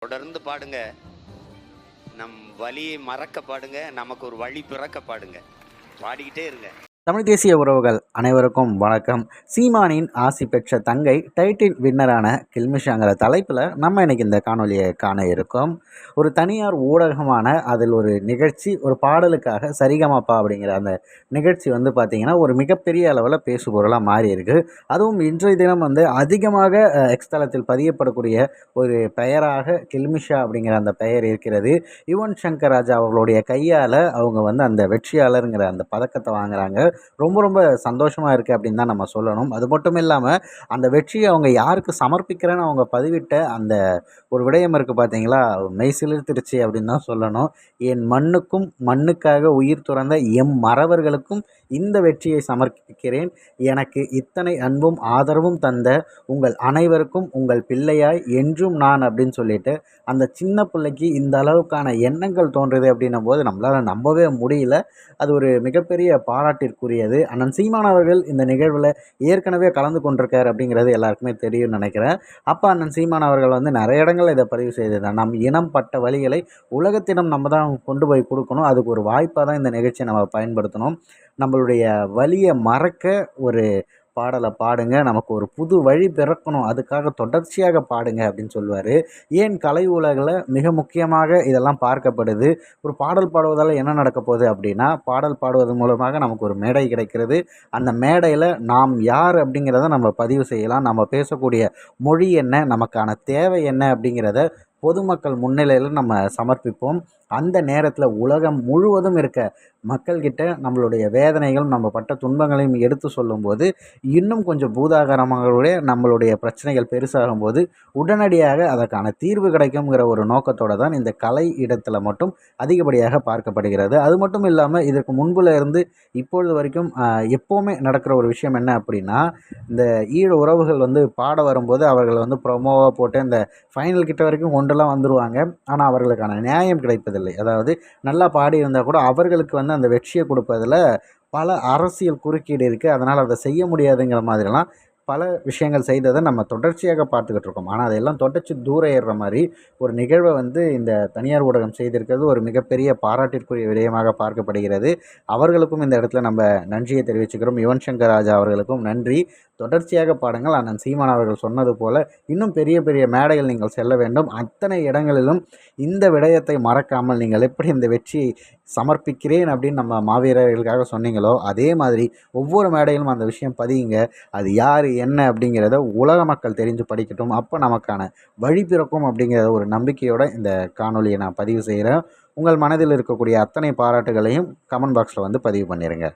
தொடர்ந்து பாடுங்க. நம் வழியை மறக்க பாடுங்க. நமக்கு ஒரு வழி பிறக்க பாடுங்க. பாடிக்கிட்டே இருங்க. தமிழ் தேசிய உறவுகள் அனைவருக்கும் வணக்கம். சீமானின் ஆசி பெற்ற தங்கை டைட்டின் வின்னரான கில்மிஷாங்கிற தலைப்பில் நம்ம இன்னைக்கு இந்த காணொலியை காண இருக்கோம். ஒரு தனியார் ஊடகமான அதில் ஒரு நிகழ்ச்சி ஒரு பாடலுக்காக சரிகமாப்பா அப்படிங்கிற அந்த நிகழ்ச்சி வந்து பார்த்திங்கன்னா ஒரு மிகப்பெரிய அளவில் பேசுபொருளாக மாறி இருக்கு அதுவும் இன்றைய தினம் வந்து அதிகமாக எக்ஸ்தலத்தில் எக்ஸ் பதியப்படக்கூடிய ஒரு பெயராக கில்மிஷா அப்படிங்கிற அந்த பெயர் இருக்கிறது. யுவன் சங்கர் ராஜா அவர்களுடைய கையால் அவங்க வந்து அந்த வெற்றியாளருங்கிற அந்த பதக்கத்தை வாங்குறாங்க. ரொம்ப ரொம்ப சந்தோஷமாக இருக்குது அப்படின்னு தான் நம்ம சொல்லணும். அது மட்டும் இல்லாமல் அந்த வெற்றியை அவங்க யாருக்கு சமர்ப்பிக்கிறேன்னு அவங்க பதிவிட்ட அந்த ஒரு விடயம் இருக்குது பார்த்தீங்களா மெய் சிலிர்த்திருச்சு அப்படின்னு தான் சொல்லணும். என் மண்ணுக்கும் மண்ணுக்காக உயிர் துறந்த எம் மறவர்களுக்கும் இந்த வெற்றியை சமர்ப்பிக்கிறேன். எனக்கு இத்தனை அன்பும் ஆதரவும் தந்த உங்கள் அனைவருக்கும் உங்கள் பிள்ளையாய் என்றும் நான் அப்படின்னு சொல்லிட்டு அந்த சின்ன பிள்ளைக்கு இந்த அளவுக்கான எண்ணங்கள் தோன்றுது அப்படின்னும் போது நம்மளால் நம்பவே முடியல. அது ஒரு மிகப்பெரிய பாராட்டிற்கு கூறியது. அண்ணன் சீமான் அவர்கள் இந்த நிகழ்வில் ஏற்கனவே கலந்து கொண்டிருக்கார் அப்படிங்கிறது எல்லாருக்குமே தெரியும்னு நினைக்கிறேன். அப்போ அண்ணன் சீமான் அவர்கள் வந்து நிறைய இடங்களில் இதை பதிவு செய்திருந்தார் நம் இனம் பட்ட வழிகளை உலகத்திடம் நம்ம தான் கொண்டு போய் கொடுக்கணும். அதுக்கு ஒரு வாய்ப்பாக தான் இந்த நிகழ்ச்சியை நம்ம பயன்படுத்தணும். நம்மளுடைய வழியை மறக்க ஒரு பாடலை பாடுங்க. நமக்கு ஒரு புது வழி பிறக்கணும் அதுக்காக தொடர்ச்சியாக பாடுங்க அப்படின்னு சொல்லுவார். ஏன் கலை உலகில் மிக முக்கியமாக இதெல்லாம் பார்க்கப்படுது? ஒரு பாடல் பாடுவதால் என்ன நடக்க போகுது அப்படின்னா பாடல் பாடுவது மூலமாக நமக்கு ஒரு மேடை கிடைக்கிறது. அந்த மேடையில் நாம் யார் அப்படிங்கிறத நம்ம பதிவு செய்யலாம். நம்ம பேசக்கூடிய மொழி என்ன? நமக்கான தேவை என்ன அப்படிங்கிறத பொதுமக்கள் முன்னிலையில் நம்ம சமர்ப்பிப்போம். அந்த நேரத்தில் உலகம் முழுவதும் இருக்க மக்கள்கிட்ட நம்மளுடைய வேதனைகளும் நம்ம பட்ட துன்பங்களையும் எடுத்து சொல்லும்போது இன்னும் கொஞ்சம் பூதாகரமாகவே நம்மளுடைய பிரச்சனைகள் பெருசாகும் போது உடனடியாக அதற்கான தீர்வு கிடைக்குங்கிற ஒரு நோக்கத்தோடு தான் இந்த கலை இடத்துல மட்டும் அதிகப்படியாக பார்க்கப்படுகிறது. அது மட்டும் இல்லாமல் இதற்கு முன்புல இருந்து இப்பொழுது வரைக்கும் எப்போவுமே நடக்கிற ஒரு விஷயம் என்ன அப்படின்னா இந்த ஈழ உறவுகள் வந்து பாட வரும்போது அவர்கள் வந்து ப்ரொமோவாக போட்டு இந்த ஃபைனல் கிட்ட வரைக்கும் கொண்டு கொண்டெல்லாம் வந்துருவாங்க. ஆனால் அவர்களுக்கான நியாயம் கிடைப்பதில்லை. அதாவது நல்லா பாடி இருந்தால் கூட அவர்களுக்கு வந்து அந்த வெற்றியை கொடுப்பதில் பல அரசியல் குறுக்கீடு இருக்குது அதனால் அதை செய்ய முடியாதுங்கிற மாதிரிலாம் பல விஷயங்கள் செய்ததை நம்ம தொடர்ச்சியாக பார்த்துக்கிட்டு இருக்கோம். ஆனால் அதெல்லாம் தொடர்ச்சி தூர ஏறுற மாதிரி ஒரு நிகழ்வை வந்து இந்த தனியார் ஊடகம் செய்திருக்கிறது ஒரு மிகப்பெரிய பாராட்டிற்குரிய விடயமாக பார்க்கப்படுகிறது. அவர்களுக்கும் இந்த இடத்துல நம்ம நன்றியை தெரிவிச்சுக்கிறோம். யுவன் சங்கர் ராஜா அவர்களுக்கும் நன்றி. தொடர்ச்சியாக பாடுங்கள். அண்ணன் சீமான் அவர்கள் சொன்னது போல இன்னும் பெரிய பெரிய மேடைகள் நீங்கள் செல்ல வேண்டும். அத்தனை இடங்களிலும் இந்த விடயத்தை மறக்காமல் நீங்கள் எப்படி இந்த வெற்றியை சமர்ப்பிக்கிறேன் அப்படின்னு நம்ம மாவீரர்களுக்காக சொன்னீங்களோ அதே மாதிரி ஒவ்வொரு மேடையிலும் அந்த விஷயம் பதியுங்க. அது யார் என்ன அப்படிங்கிறத உலக மக்கள் தெரிஞ்சு படிக்கட்டும். அப்போ நமக்கான வழி பிறக்கும் அப்படிங்கிற ஒரு நம்பிக்கையோட இந்த காணொலியை நான் பதிவு செய்கிறேன். உங்கள் மனதில் இருக்கக்கூடிய அத்தனை பாராட்டுகளையும் கமெண்ட் பாக்ஸில் வந்து பதிவு பண்ணிடுங்க